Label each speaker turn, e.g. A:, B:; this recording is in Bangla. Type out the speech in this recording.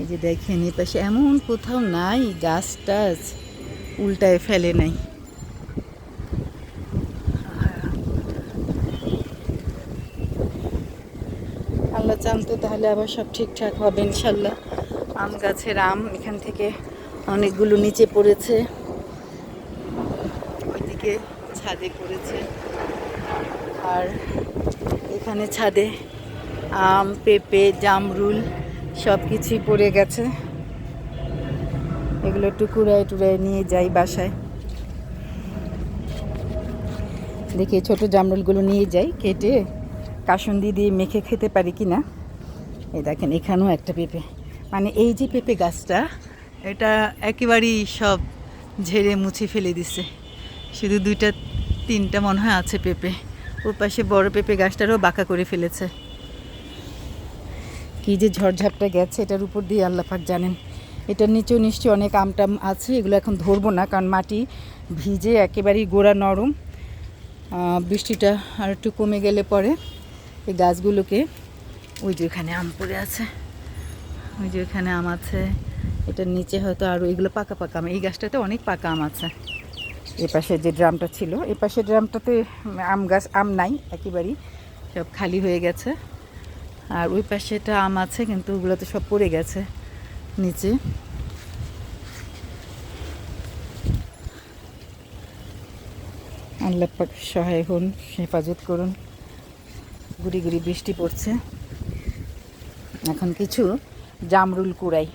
A: এই যে দেখেন এ পাশে এমন কোথাও নাই গাছ টাছ উল্টায় ফেলে নাই। আল্লাহ চান তো তাহলে আবার সব ঠিকঠাক হবে, ইনশাল্লাহ। আম গাছের আম এখান থেকে অনেকগুলো নিচে পড়েছে, ওইদিকে ছাদে পড়েছে। আর এখানে ছাদে আম, পেঁপে, জামরুল সব কিছুই পড়ে গেছে। এগুলো একটু কুড়ায় টুড়ায় নিয়ে যাই বাসায়। দেখি ছোট জামরুলগুলো নিয়ে যাই, কেটে কাসুন্দি দিয়ে মেখে খেতে পারি কি না এই দেখেন, এখানেও একটা পেঁপে। মানে এই যে পেঁপে গাছটা, এটা একেবারেই সব ঝেড়ে মুছে ফেলে দিছে। শুধু দুইটা, তিনটা মনে হয় আছে পেঁপে। ওর পাশে বড় পেঁপে গাছটারও বাঁকা করে ফেলেছে। কি যে ঝড়ঝাপটা গেছে, এটার উপর দিয়ে আল্লাপাক জানেন। এটার নিচেও নিশ্চয়ই অনেক আমটাম আছে, এগুলো এখন ধরবো না, কারণ মাটি ভিজে একেবারেই গোড়া নরম। বৃষ্টিটা আর একটু কমে গেলে পরে এই গাছগুলোকে, ওই যে ওখানে আম পড়ে আছে, ওই যে ওখানে আম আছে, এটার নিচে হয়তো আরও এগুলো পাকা পাকা আম, এই গাছটাতে অনেক পাকা আম আছে। এ পাশে যে ড্রামটা ছিল, এ পাশে ড্রামটাতে আম গাছ, আম নাই, একেবারেই সব খালি হয়ে গেছে। আর ওই পাশে পাশেটা আম আছে, কিন্তু ওগুলো তো সব পড়ে গেছে নিচে। আল্লাহ পাক সহায় হন, হেফাজত করুন। গুড়ি গুড়ি বৃষ্টি পড়ছে। এখন কিছু জামরুল কুড়াই।